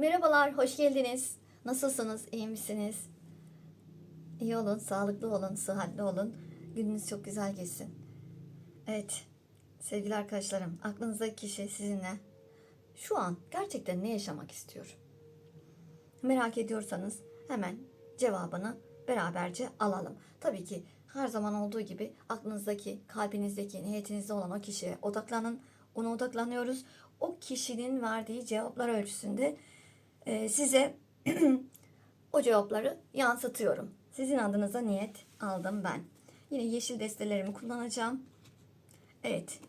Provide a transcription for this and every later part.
Merhabalar, hoş geldiniz. Nasılsınız, iyi misiniz? İyi olun, sağlıklı olun, sıhhatli olun. Gününüz çok güzel geçsin. Evet, sevgili arkadaşlarım, aklınızdaki kişi sizinle şu an gerçekten ne yaşamak istiyor? Merak ediyorsanız hemen cevabını beraberce alalım. Tabii ki her zaman olduğu gibi aklınızdaki, kalbinizdeki, niyetinizde olan o kişiye odaklanın. Ona odaklanıyoruz. O kişinin verdiği cevaplar ölçüsünde size o cevapları yansıtıyorum. Sizin adınıza niyet aldım ben. Yine yeşil destelerimi kullanacağım. Evet.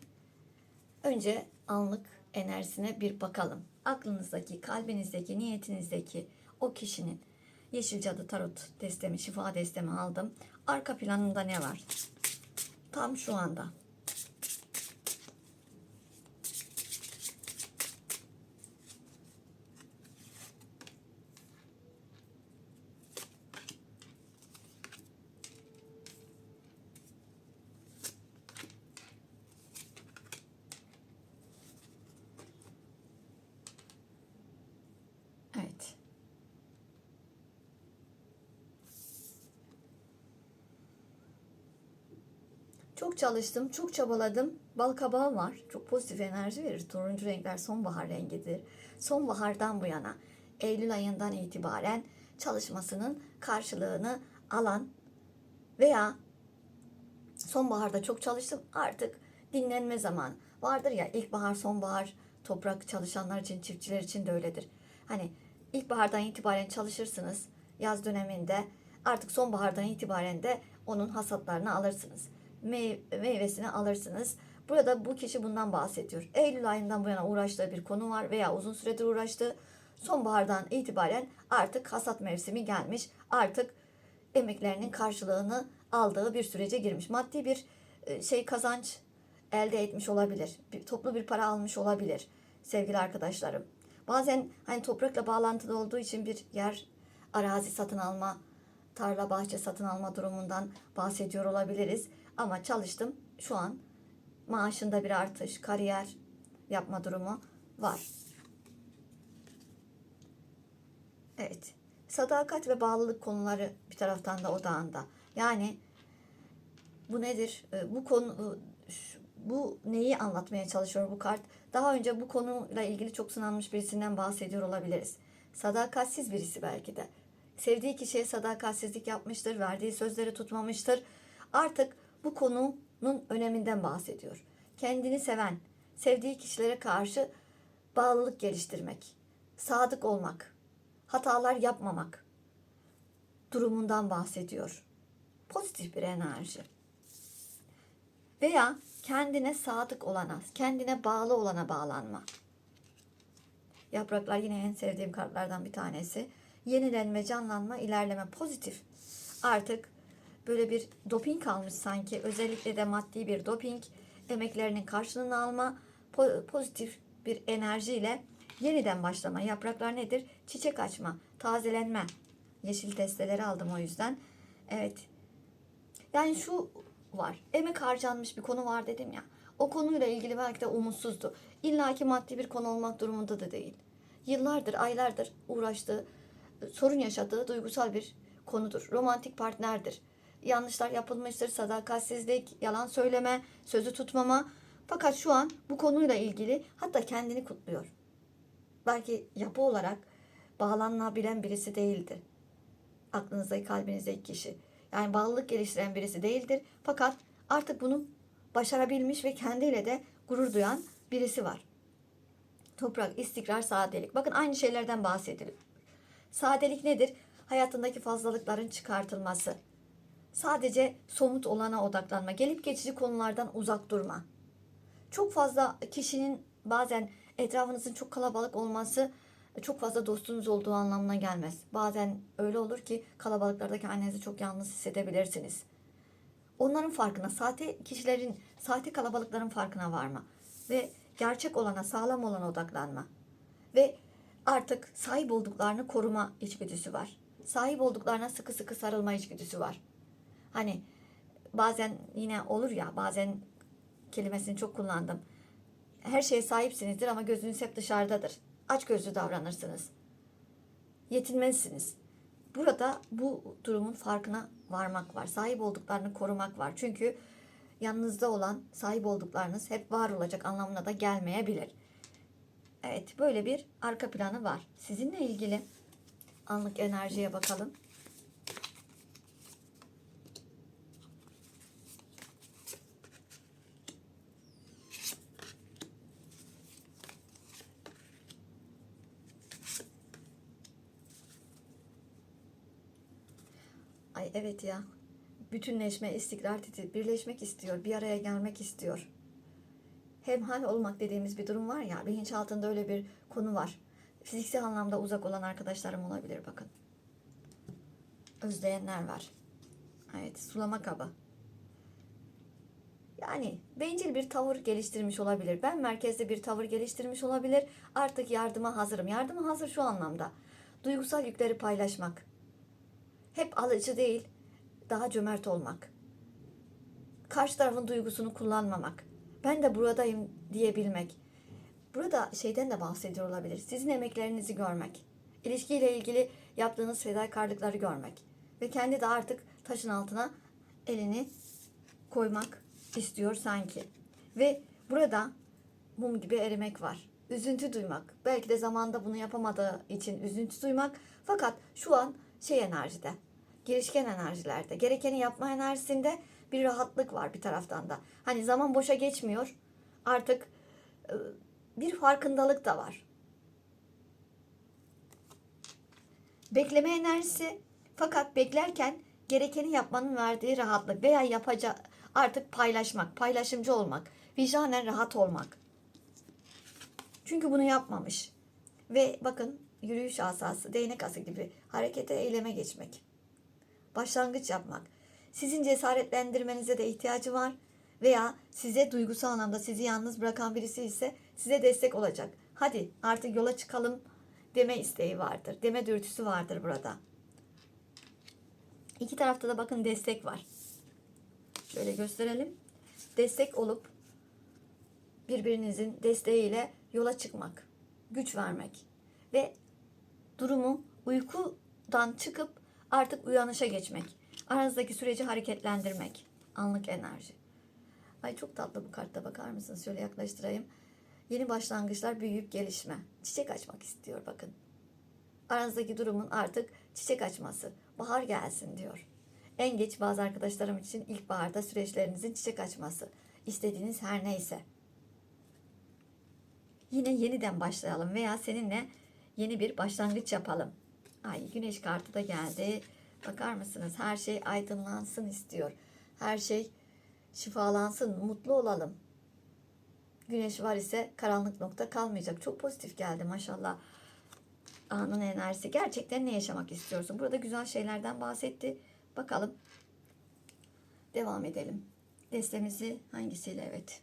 Önce anlık enerjisine bir bakalım. Aklınızdaki, kalbinizdeki, niyetinizdeki o kişinin Yeşil Cadı Tarot destemi, şifa destemi aldım. Arka planında ne var? Tam şu anda. Evet. Çok çalıştım, çok çabaladım. Bal kabağı var. Çok pozitif enerji verir. Turuncu renkler sonbahar rengidir. Sonbahardan bu yana, Eylül ayından itibaren çalışmasının karşılığını alan veya sonbaharda çok çalıştım artık dinlenme zaman vardır ya ilkbahar sonbahar toprak çalışanlar için çiftçiler için de öyledir. Hani ilkbahardan itibaren çalışırsınız yaz döneminde artık sonbahardan itibaren de onun hasatlarını alırsınız. Mey- meyvesini alırsınız. Burada bu kişi bundan bahsediyor. Eylül ayından bu yana uğraştığı bir konu var veya uzun süredir uğraştığı sonbahardan itibaren artık hasat mevsimi gelmiş. Artık emeklerinin karşılığını aldığı bir sürece girmiş. Maddi bir e, şey kazanç elde etmiş olabilir. Bir, toplu bir para almış olabilir sevgili arkadaşlarım. Bazen hani toprakla bağlantılı olduğu için bir yer, arazi satın alma, tarla bahçe satın alma durumundan bahsediyor olabiliriz. Ama çalıştım şu an maaşında bir artış, kariyer yapma durumu var. Evet. Sadakat ve bağlılık konuları bir taraftan da odağında. Yani bu nedir? Ee, Bu konu şu- bu neyi anlatmaya çalışıyor bu kart? Daha önce bu konuyla ilgili çok sınanmış birisinden bahsediyor olabiliriz. Sadakatsiz birisi belki de. Sevdiği kişiye sadakatsizlik yapmıştır, verdiği sözleri tutmamıştır. Artık bu konunun öneminden bahsediyor. Kendini seven, sevdiği kişilere karşı bağlılık geliştirmek, sadık olmak, hatalar yapmamak durumundan bahsediyor. Pozitif bir enerji. Veya kendine sadık olana, kendine bağlı olana bağlanma. Yapraklar yine en sevdiğim kartlardan bir tanesi. Yenilenme, canlanma, ilerleme, pozitif. Artık böyle bir doping almış sanki. Özellikle de maddi bir doping. Emeklerinin karşılığını alma, po- pozitif bir enerjiyle yeniden başlama. Yapraklar nedir? Çiçek açma, tazelenme. Yeşil testeleri aldım o yüzden. Evet. Yani şu var. Emek harcanmış bir konu var dedim ya. O konuyla ilgili belki de umutsuzdu. İlla ki maddi bir konu olmak durumunda da değil. Yıllardır, aylardır uğraştığı, sorun yaşadığı duygusal bir konudur. Romantik partnerdir. Yanlışlar yapılmıştır, sadakatsizlik, yalan söyleme, sözü tutmama. Fakat şu an bu konuyla ilgili hatta kendini kutluyor. Belki yapı olarak bağlanabilen birisi değildir aklınızdaki kalbinizdeki kişi. Yani bağlılık geliştiren birisi değildir. Fakat artık bunu başarabilmiş ve kendiyle de gurur duyan birisi var. Toprak, istikrar, sadelik. Bakın aynı şeylerden bahsedelim. Sadelik nedir? Hayatındaki fazlalıkların çıkartılması. Sadece somut olana odaklanma. Gelip geçici konulardan uzak durma. Çok fazla kişinin bazen etrafınızın çok kalabalık olması çok fazla dostunuz olduğu anlamına gelmez. Bazen öyle olur ki kalabalıklarda kendinizi çok yalnız hissedebilirsiniz. Onların farkına, sahte kişilerin, sahte kalabalıkların farkına varma ve gerçek olana, sağlam olana odaklanma. Ve artık sahip olduklarını koruma içgüdüsü var. Sahip olduklarına sıkı sıkı sarılma içgüdüsü var. Hani bazen yine olur ya, bazen kelimesini çok kullandım. Her şeye sahipsinizdir ama gözünüz hep dışarıdadır. Aç gözlü davranırsınız. yetinmezsiniz. Burada bu durumun farkına varmak var. Sahip olduklarını korumak var. Çünkü yanınızda olan sahip olduklarınız hep var olacak anlamına da gelmeyebilir. Evet böyle bir arka planı var. Sizinle ilgili anlık enerjiye bakalım. Evet ya. Bütünleşme, istikrar, titi- birleşmek istiyor. Bir araya gelmek istiyor. Hemhal olmak dediğimiz bir durum var ya. Bilinçaltında öyle bir konu var. Fiziksel anlamda uzak olan arkadaşlarım olabilir bakın. Özleyenler var. Evet, sulama kabı. Yani bencil bir tavır geliştirmiş olabilir. Ben merkezde bir tavır geliştirmiş olabilir. Artık yardıma hazırım. Yardıma hazır şu anlamda. Duygusal yükleri paylaşmak. Hep alıcı değil, daha cömert olmak. Karşı tarafın duygusunu kullanmamak. Ben de buradayım diyebilmek. Burada şeyden de bahsediyor olabilir. Sizin emeklerinizi görmek. İlişkiyle ilgili yaptığınız fedakarlıkları görmek. Ve kendi de artık taşın altına elini koymak istiyor sanki. Ve burada mum gibi erimek var. Üzüntü duymak. Belki de zamanda bunu yapamadığı için üzüntü duymak. Fakat şu an şey enerjide. Girişken enerjilerde. Gerekeni yapma enerjisinde bir rahatlık var bir taraftan da. Hani zaman boşa geçmiyor. Artık e, bir farkındalık da var. Bekleme enerjisi fakat beklerken gerekeni yapmanın verdiği rahatlık veya yapacağı artık paylaşmak, paylaşımcı olmak, vicdanen rahat olmak. Çünkü bunu yapmamış. Ve bakın yürüyüş asası, değnek ası gibi harekete, eyleme geçmek. Başlangıç yapmak. Sizin cesaretlendirmenize de ihtiyacı var. Veya size duygusal anlamda sizi yalnız bırakan birisi ise size destek olacak. Hadi artık yola çıkalım deme isteği vardır. Deme dürtüsü vardır burada. İki tarafta da bakın destek var. Şöyle gösterelim. Destek olup birbirinizin desteğiyle yola çıkmak, güç vermek ve durumu uykudan çıkıp artık uyanışa geçmek. Aranızdaki süreci hareketlendirmek. Anlık enerji. Ay çok tatlı bu kartta bakar mısınız? Şöyle yaklaştırayım. Yeni başlangıçlar, büyüyüp gelişme. Çiçek açmak istiyor bakın. Aranızdaki durumun artık çiçek açması. Bahar gelsin diyor. En geç bazı arkadaşlarım için ilkbaharda süreçlerinizin çiçek açması. İstediğiniz her neyse. Yine yeniden başlayalım veya seninle yeni bir başlangıç yapalım. Ay güneş kartı da geldi. Bakar mısınız? Her şey aydınlansın istiyor. Her şey şifalansın, mutlu olalım. Güneş var ise karanlık nokta kalmayacak. Çok pozitif geldi maşallah. Anın enerjisi. Gerçekten ne yaşamak istiyorsun? Burada güzel şeylerden bahsetti. Bakalım. Devam edelim. Destemizi hangisiyle? Evet.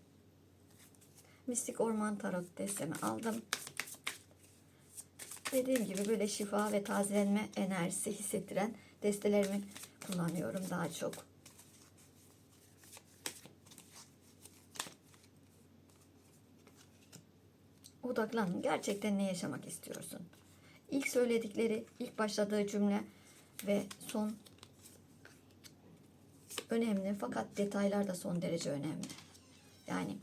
Mistik Orman Tarot destemi aldım. Dediğim gibi böyle şifa ve tazelenme enerjisi hissettiren destelerimi kullanıyorum daha çok. Odaklanın. Gerçekten ne yaşamak istiyorsun? İlk söyledikleri, ilk başladığı cümle ve son önemli fakat detaylar da son derece önemli. Yani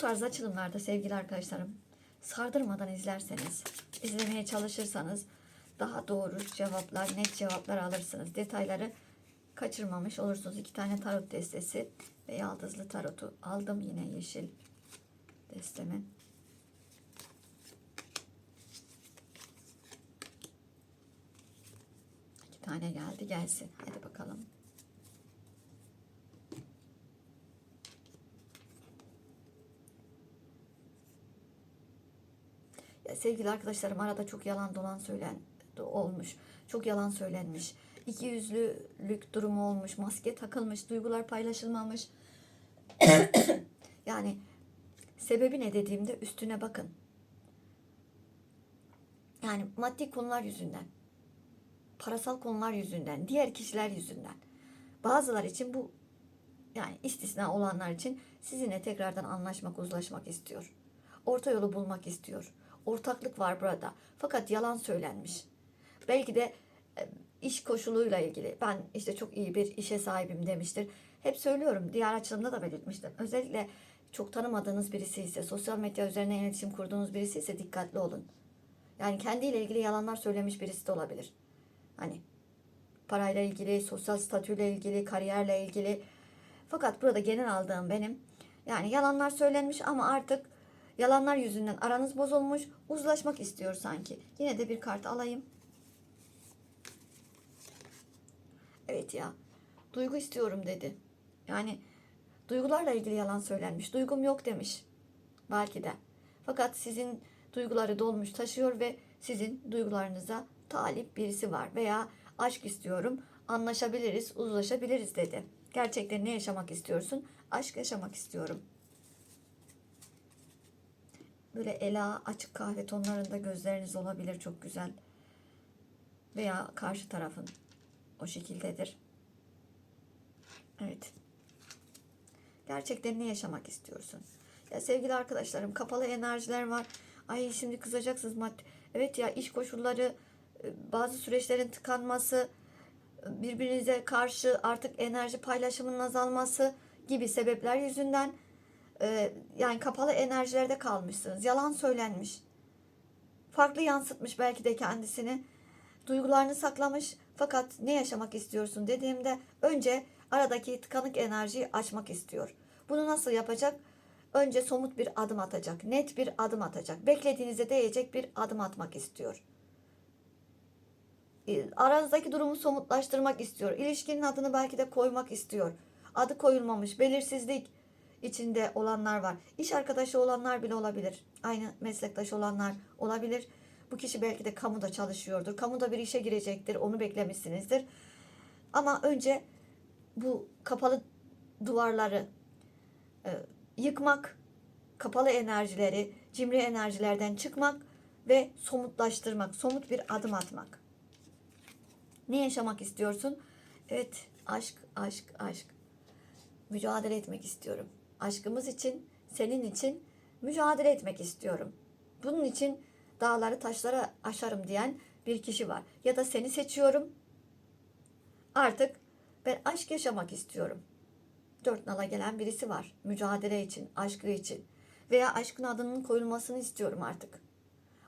tarz açılımlarda sevgili arkadaşlarım sardırmadan izlerseniz, izlemeye çalışırsanız daha doğru cevaplar, net cevaplar alırsınız. Detayları kaçırmamış olursunuz. İki tane tarot destesi ve yaldızlı tarotu aldım yine yeşil destemi. İki tane geldi gelsin. Hadi bakalım. Sevgili arkadaşlarım arada çok yalan dolan söylen olmuş. Çok yalan söylenmiş. İki yüzlülük durumu olmuş. Maske takılmış. Duygular paylaşılmamış. yani sebebi ne dediğimde üstüne bakın. Yani maddi konular yüzünden. Parasal konular yüzünden. Diğer kişiler yüzünden. Bazılar için bu yani istisna olanlar için sizinle tekrardan anlaşmak, uzlaşmak istiyor. Orta yolu bulmak istiyor. Ortaklık var burada. Fakat yalan söylenmiş. Belki de e, iş koşuluyla ilgili. Ben işte çok iyi bir işe sahibim demiştir. Hep söylüyorum. Diğer açılımda da belirtmiştim. Özellikle çok tanımadığınız birisi ise, sosyal medya üzerine iletişim kurduğunuz birisi ise dikkatli olun. Yani kendiyle ilgili yalanlar söylemiş birisi de olabilir. Hani parayla ilgili, sosyal statüyle ilgili, kariyerle ilgili. Fakat burada genel aldığım benim. Yani yalanlar söylenmiş ama artık yalanlar yüzünden aranız bozulmuş, uzlaşmak istiyor sanki. Yine de bir kart alayım. Evet ya, duygu istiyorum dedi. Yani duygularla ilgili yalan söylenmiş. Duygum yok demiş. Belki de. Fakat sizin duyguları dolmuş taşıyor ve sizin duygularınıza talip birisi var veya aşk istiyorum, anlaşabiliriz, uzlaşabiliriz dedi. Gerçekten ne yaşamak istiyorsun? Aşk yaşamak istiyorum. Böyle ela açık kahve tonlarında gözleriniz olabilir çok güzel. Veya karşı tarafın o şekildedir. Evet. Gerçekten ne yaşamak istiyorsun? Ya sevgili arkadaşlarım kapalı enerjiler var. Ay şimdi kızacaksınız madde. Evet ya iş koşulları, e, bazı süreçlerin tıkanması, birbirinize karşı artık enerji paylaşımının azalması gibi sebepler yüzünden e, yani kapalı enerjilerde kalmışsınız. Yalan söylenmiş. Farklı yansıtmış belki de kendisini. Duygularını saklamış fakat ne yaşamak istiyorsun dediğimde önce aradaki tıkanık enerjiyi açmak istiyor. Bunu nasıl yapacak? Önce somut bir adım atacak, net bir adım atacak. Beklediğinize değecek bir adım atmak istiyor. E, Aranızdaki durumu somutlaştırmak istiyor. İlişkinin adını belki de koymak istiyor. Adı koyulmamış, belirsizlik içinde olanlar var. İş arkadaşı olanlar bile olabilir. Aynı meslektaş olanlar olabilir. Bu kişi belki de kamuda çalışıyordur. Kamuda bir işe girecektir. Onu beklemişsinizdir. Ama önce bu kapalı duvarları e, yıkmak, kapalı enerjileri, cimri enerjilerden çıkmak ve somutlaştırmak, somut bir adım atmak. Ne yaşamak istiyorsun? Evet, aşk, aşk, aşk. Mücadele etmek istiyorum. Aşkımız için, senin için mücadele etmek istiyorum. Bunun için dağları taşlara aşarım diyen bir kişi var. Ya da seni seçiyorum. Artık ben aşk yaşamak istiyorum. Dört nala gelen birisi var. Mücadele için, aşkı için. Veya aşkın adının koyulmasını istiyorum artık.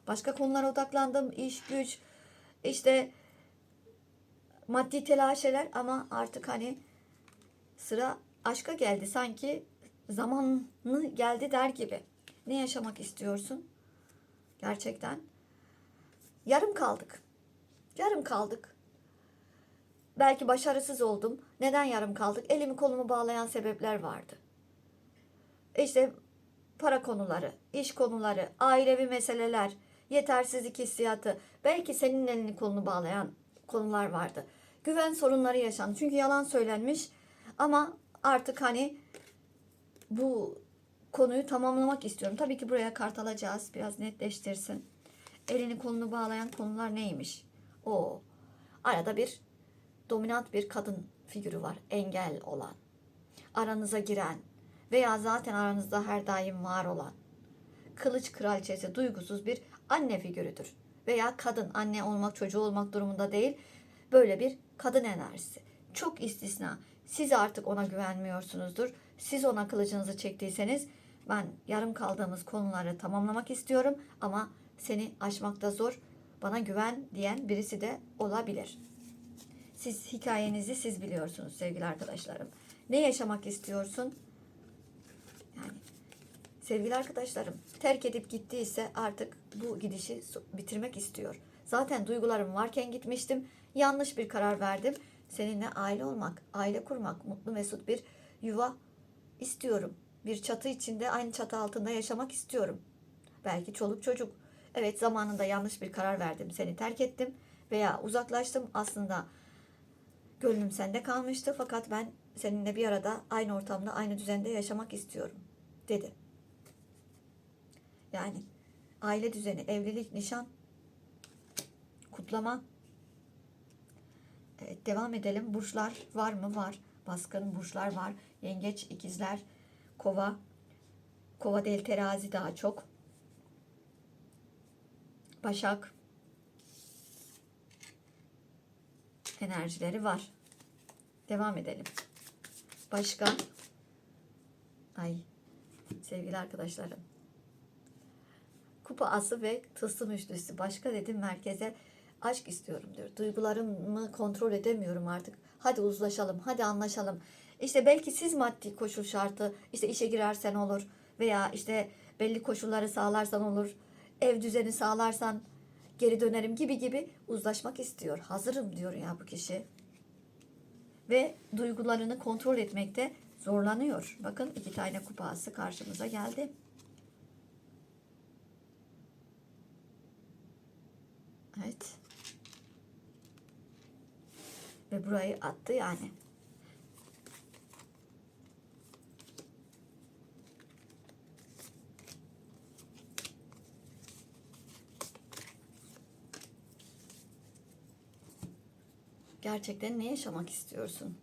Başka konulara odaklandım. İş, güç, işte maddi telaşeler ama artık hani sıra aşka geldi. Sanki zamanı geldi der gibi. Ne yaşamak istiyorsun? Gerçekten. Yarım kaldık. Yarım kaldık. Belki başarısız oldum. Neden yarım kaldık? Elimi kolumu bağlayan sebepler vardı. İşte para konuları, iş konuları, ailevi meseleler, yetersizlik hissiyatı, belki senin elini kolunu bağlayan konular vardı. Güven sorunları yaşandı. Çünkü yalan söylenmiş ama artık hani bu konuyu tamamlamak istiyorum. Tabii ki buraya kart alacağız. Biraz netleştirsin. Elini kolunu bağlayan konular neymiş? O arada bir dominant bir kadın figürü var. Engel olan. Aranıza giren veya zaten aranızda her daim var olan. Kılıç kraliçesi duygusuz bir anne figürüdür. Veya kadın anne olmak çocuğu olmak durumunda değil. Böyle bir kadın enerjisi. Çok istisna. Siz artık ona güvenmiyorsunuzdur. Siz ona kılıcınızı çektiyseniz ben yarım kaldığımız konuları tamamlamak istiyorum ama seni aşmakta zor. Bana güven diyen birisi de olabilir. Siz hikayenizi siz biliyorsunuz sevgili arkadaşlarım. Ne yaşamak istiyorsun? Yani sevgili arkadaşlarım terk edip gittiyse artık bu gidişi bitirmek istiyor. Zaten duygularım varken gitmiştim. Yanlış bir karar verdim. Seninle aile olmak, aile kurmak, mutlu mesut bir yuva istiyorum. Bir çatı içinde aynı çatı altında yaşamak istiyorum. Belki çoluk çocuk. Evet zamanında yanlış bir karar verdim. Seni terk ettim veya uzaklaştım. Aslında gönlüm sende kalmıştı fakat ben seninle bir arada aynı ortamda aynı düzende yaşamak istiyorum dedi. Yani aile düzeni, evlilik, nişan, kutlama. Evet, devam edelim. Burçlar var mı? Var. Baskın burçlar var. Yengeç, ikizler, kova. Kova değil terazi daha çok. Başak enerjileri var. Devam edelim. Başka? Ay sevgili arkadaşlarım. Kupa ası ve tılsım üçlüsü. Başka dedim merkeze aşk istiyorum diyor. Duygularımı kontrol edemiyorum artık. Hadi uzlaşalım, hadi anlaşalım. İşte belki siz maddi koşul şartı, işte işe girersen olur veya işte belli koşulları sağlarsan olur. Ev düzeni sağlarsan geri dönerim gibi gibi uzlaşmak istiyor. Hazırım diyor ya bu kişi. Ve duygularını kontrol etmekte zorlanıyor. Bakın iki tane kupası karşımıza geldi. Evet. Ve burayı attı yani. Gerçekten ne yaşamak istiyorsun?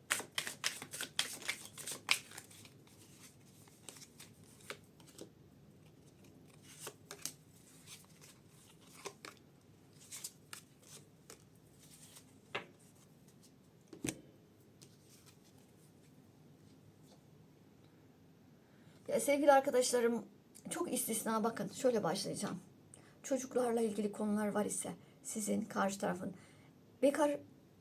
Ya sevgili arkadaşlarım çok istisna bakın şöyle başlayacağım. Çocuklarla ilgili konular var ise sizin karşı tarafın bekar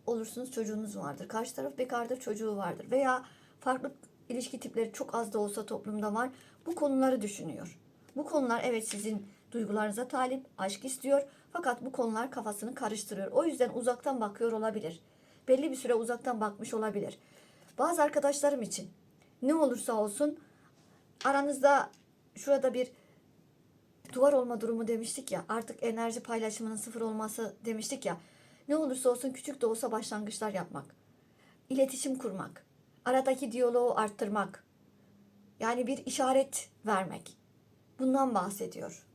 olursunuz çocuğunuz vardır. Karşı taraf bekardır çocuğu vardır. Veya farklı ilişki tipleri çok az da olsa toplumda var. Bu konuları düşünüyor. Bu konular evet sizin duygularınıza talip, aşk istiyor. Fakat bu konular kafasını karıştırıyor. O yüzden uzaktan bakıyor olabilir. Belli bir süre uzaktan bakmış olabilir. Bazı arkadaşlarım için ne olursa olsun aranızda şurada bir duvar olma durumu demiştik ya. Artık enerji paylaşımının sıfır olması demiştik ya. Ne olursa olsun küçük de olsa başlangıçlar yapmak. İletişim kurmak. Aradaki diyaloğu arttırmak. Yani bir işaret vermek. Bundan bahsediyor.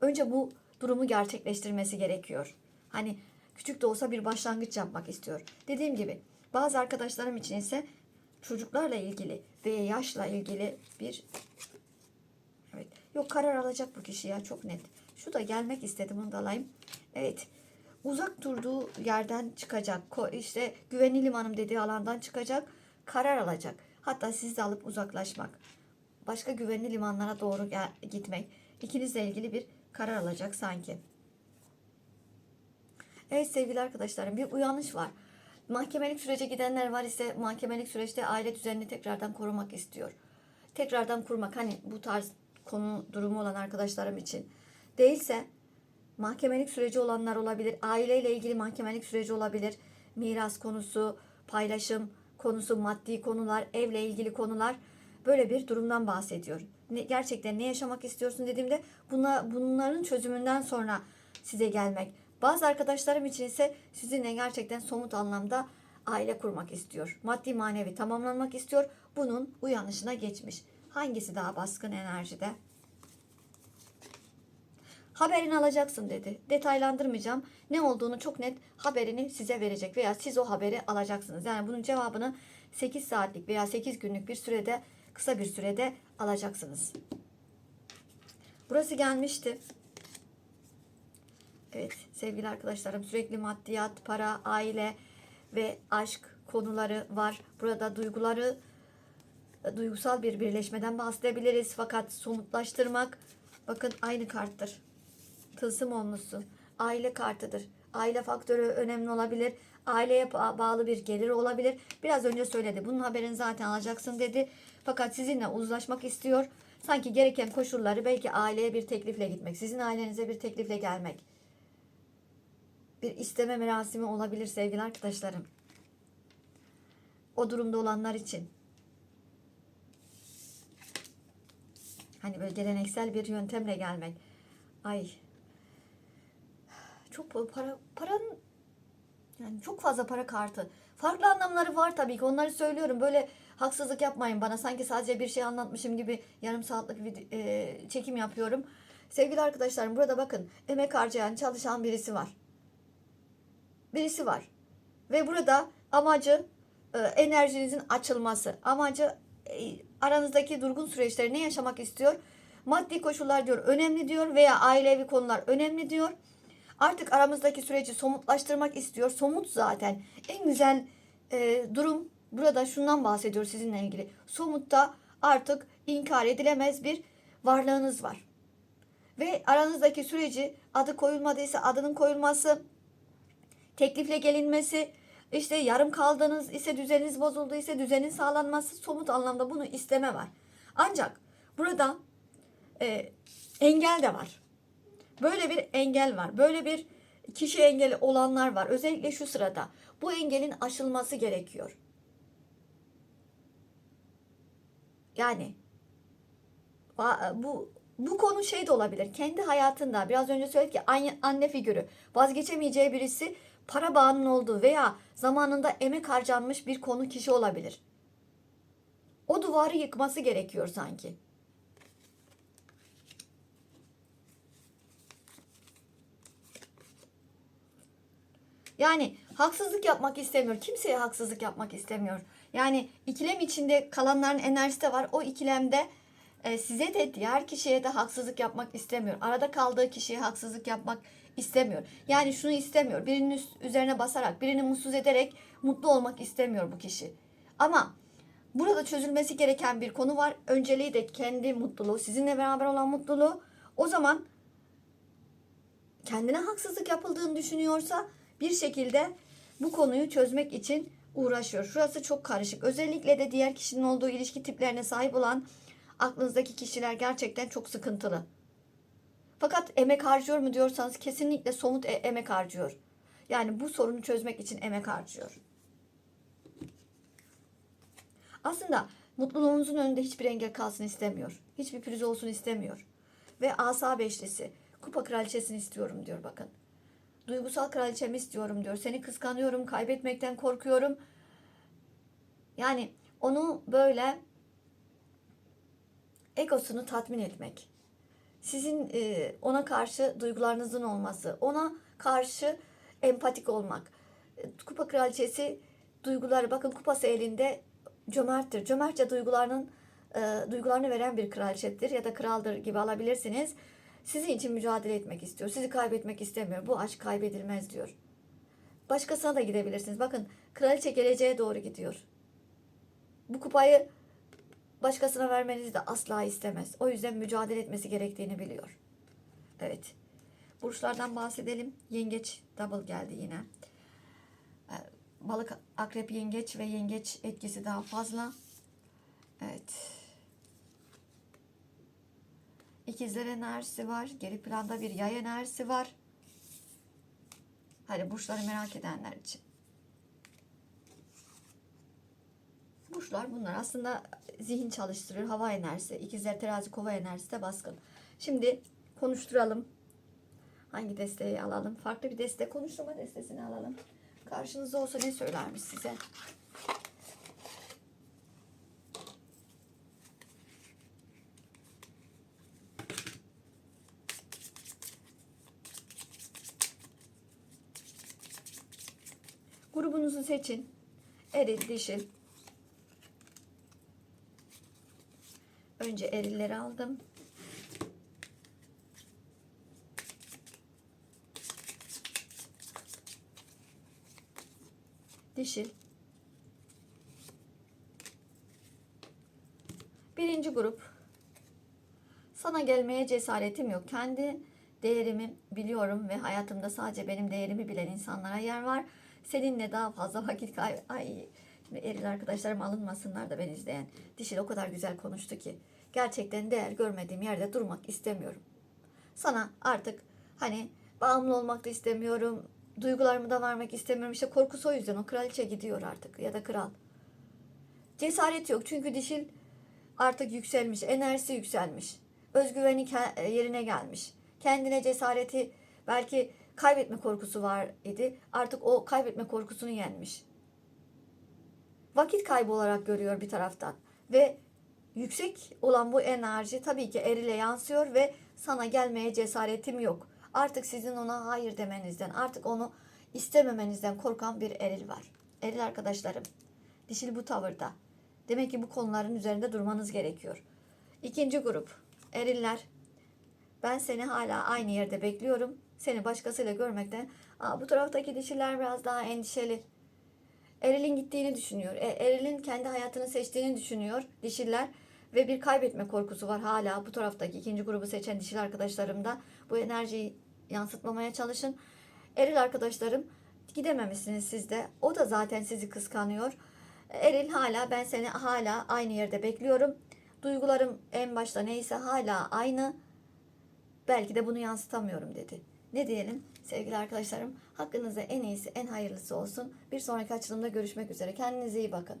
Önce bu durumu gerçekleştirmesi gerekiyor. Hani küçük de olsa bir başlangıç yapmak istiyor. Dediğim gibi bazı arkadaşlarım için ise çocuklarla ilgili ve yaşla ilgili bir Evet. Yok karar alacak bu kişi ya çok net. Şu da gelmek istedim onu da alayım. Evet. Uzak durduğu yerden çıkacak. İşte güvenli limanım dediği alandan çıkacak. Karar alacak. Hatta siz de alıp uzaklaşmak. Başka güvenli limanlara doğru gitmek. İkinizle ilgili bir karar alacak sanki. Evet sevgili arkadaşlarım bir uyanış var. Mahkemelik sürece gidenler var ise mahkemelik süreçte aile düzenini tekrardan korumak istiyor. Tekrardan kurmak hani bu tarz konu durumu olan arkadaşlarım için. Değilse mahkemelik süreci olanlar olabilir. Aileyle ilgili mahkemelik süreci olabilir. Miras konusu, paylaşım konusu, maddi konular, evle ilgili konular böyle bir durumdan bahsediyor. Ne, gerçekten ne yaşamak istiyorsun dediğimde buna, bunların çözümünden sonra size gelmek. Bazı arkadaşlarım için ise sizinle gerçekten somut anlamda aile kurmak istiyor. Maddi manevi tamamlanmak istiyor. Bunun uyanışına geçmiş. Hangisi daha baskın enerjide? Haberini alacaksın dedi. Detaylandırmayacağım. Ne olduğunu çok net haberini size verecek veya siz o haberi alacaksınız. Yani bunun cevabını 8 saatlik veya 8 günlük bir sürede kısa bir sürede alacaksınız. Burası gelmişti. Evet sevgili arkadaşlarım sürekli maddiyat, para, aile ve aşk konuları var. Burada duyguları duygusal bir birleşmeden bahsedebiliriz. Fakat somutlaştırmak bakın aynı karttır. Tılsım onlusu. Aile kartıdır. Aile faktörü önemli olabilir. Aileye ba- bağlı bir gelir olabilir. Biraz önce söyledi. Bunun haberini zaten alacaksın dedi. Fakat sizinle uzlaşmak istiyor. Sanki gereken koşulları belki aileye bir teklifle gitmek. Sizin ailenize bir teklifle gelmek. Bir isteme merasimi olabilir sevgili arkadaşlarım. O durumda olanlar için. Hani böyle geleneksel bir yöntemle gelmek. Ay. Çok pa- para paranın yani çok fazla para kartı. Farklı anlamları var tabii ki. Onları söylüyorum. Böyle haksızlık yapmayın bana. Sanki sadece bir şey anlatmışım gibi yarım saatlik bir e, çekim yapıyorum. Sevgili arkadaşlarım burada bakın. Emek harcayan, çalışan birisi var. Birisi var. Ve burada amacı e, enerjinizin açılması. Amacı e, aranızdaki durgun süreçleri ne yaşamak istiyor? Maddi koşullar diyor önemli diyor veya ailevi konular önemli diyor. Artık aramızdaki süreci somutlaştırmak istiyor. Somut zaten. En güzel e, durum burada şundan bahsediyor sizinle ilgili. Somutta artık inkar edilemez bir varlığınız var. Ve aranızdaki süreci adı koyulmadıysa adının koyulması, teklifle gelinmesi, işte yarım kaldığınız ise düzeniniz bozuldu ise düzenin sağlanması somut anlamda bunu isteme var. Ancak burada e, engel de var. Böyle bir engel var. Böyle bir kişi engeli olanlar var. Özellikle şu sırada. Bu engelin aşılması gerekiyor. Yani bu bu konu şey de olabilir. Kendi hayatında biraz önce söyledik ki anne, anne figürü vazgeçemeyeceği birisi para bağının olduğu veya zamanında emek harcanmış bir konu kişi olabilir. O duvarı yıkması gerekiyor sanki. Yani haksızlık yapmak istemiyor. Kimseye haksızlık yapmak istemiyor. Yani ikilem içinde kalanların enerjisi de var. O ikilemde e, size de diğer kişiye de haksızlık yapmak istemiyor. Arada kaldığı kişiye haksızlık yapmak istemiyor. Yani şunu istemiyor. Birinin üzerine basarak, birini mutsuz ederek mutlu olmak istemiyor bu kişi. Ama burada çözülmesi gereken bir konu var. Önceliği de kendi mutluluğu, sizinle beraber olan mutluluğu. O zaman kendine haksızlık yapıldığını düşünüyorsa bir şekilde bu konuyu çözmek için uğraşıyor. Şurası çok karışık. Özellikle de diğer kişinin olduğu ilişki tiplerine sahip olan aklınızdaki kişiler gerçekten çok sıkıntılı. Fakat emek harcıyor mu diyorsanız kesinlikle somut e- emek harcıyor. Yani bu sorunu çözmek için emek harcıyor. Aslında mutluluğunuzun önünde hiçbir engel kalsın istemiyor. Hiçbir pürüz olsun istemiyor. Ve asa beşlisi, kupa kraliçesini istiyorum diyor bakın. Duygusal kraliçemi istiyorum diyor. Seni kıskanıyorum, kaybetmekten korkuyorum. Yani onu böyle egosunu tatmin etmek. Sizin e, ona karşı duygularınızın olması, ona karşı empatik olmak. E, Kupa kraliçesi duyguları bakın kupası elinde cömerttir. Cömertçe duygularının e, duygularını veren bir kraliçedir ya da kraldır gibi alabilirsiniz. Sizin için mücadele etmek istiyor. Sizi kaybetmek istemiyor. Bu aşk kaybedilmez diyor. Başkasına da gidebilirsiniz. Bakın kraliçe geleceğe doğru gidiyor. Bu kupayı başkasına vermenizi de asla istemez. O yüzden mücadele etmesi gerektiğini biliyor. Evet. Burçlardan bahsedelim. Yengeç double geldi yine. Ee, Balık, akrep, yengeç ve yengeç etkisi daha fazla. Evet. İkizler enerjisi var. Geri planda bir yay enerjisi var. Hadi burçları merak edenler için. Burçlar bunlar aslında zihin çalıştırır. Hava enerjisi, ikizler terazi kova enerjisi de baskın. Şimdi konuşturalım. Hangi desteği alalım? Farklı bir destek konuşturma destesini alalım. Karşınızda olsa ne söylermiş size? Grubunuzu seçin. Eril, dişil. Önce erilleri aldım. Dişil. Birinci grup. Sana gelmeye cesaretim yok. Kendi değerimi biliyorum ve hayatımda sadece benim değerimi bilen insanlara yer var. Seninle daha fazla vakit kay... Ay, eril arkadaşlarım alınmasınlar da ben izleyen. Dişil o kadar güzel konuştu ki. Gerçekten değer görmediğim yerde durmak istemiyorum. Sana artık hani bağımlı olmak da istemiyorum. Duygularımı da vermek istemiyorum. İşte korkusu o yüzden o kraliçe gidiyor artık ya da kral. Cesaret yok çünkü dişil artık yükselmiş, enerjisi yükselmiş. Özgüveni yerine gelmiş. Kendine cesareti belki kaybetme korkusu var idi. Artık o kaybetme korkusunu yenmiş. Vakit kaybı olarak görüyor bir taraftan. Ve yüksek olan bu enerji tabii ki erile yansıyor ve sana gelmeye cesaretim yok. Artık sizin ona hayır demenizden, artık onu istememenizden korkan bir eril var. Eril arkadaşlarım, dişil bu tavırda. Demek ki bu konuların üzerinde durmanız gerekiyor. İkinci grup, eriller. Ben seni hala aynı yerde bekliyorum. Seni başkasıyla görmekten. Aa, bu taraftaki dişiler biraz daha endişeli. Eril'in gittiğini düşünüyor. E, Eril'in kendi hayatını seçtiğini düşünüyor dişiler. Ve bir kaybetme korkusu var hala bu taraftaki ikinci grubu seçen dişil arkadaşlarımda. Bu enerjiyi yansıtmamaya çalışın. Eril arkadaşlarım gidememişsiniz siz de. O da zaten sizi kıskanıyor. Eril hala ben seni hala aynı yerde bekliyorum. Duygularım en başta neyse hala aynı. Belki de bunu yansıtamıyorum dedi. Ne diyelim sevgili arkadaşlarım? Hakkınızda en iyisi, en hayırlısı olsun. Bir sonraki açılımda görüşmek üzere. Kendinize iyi bakın.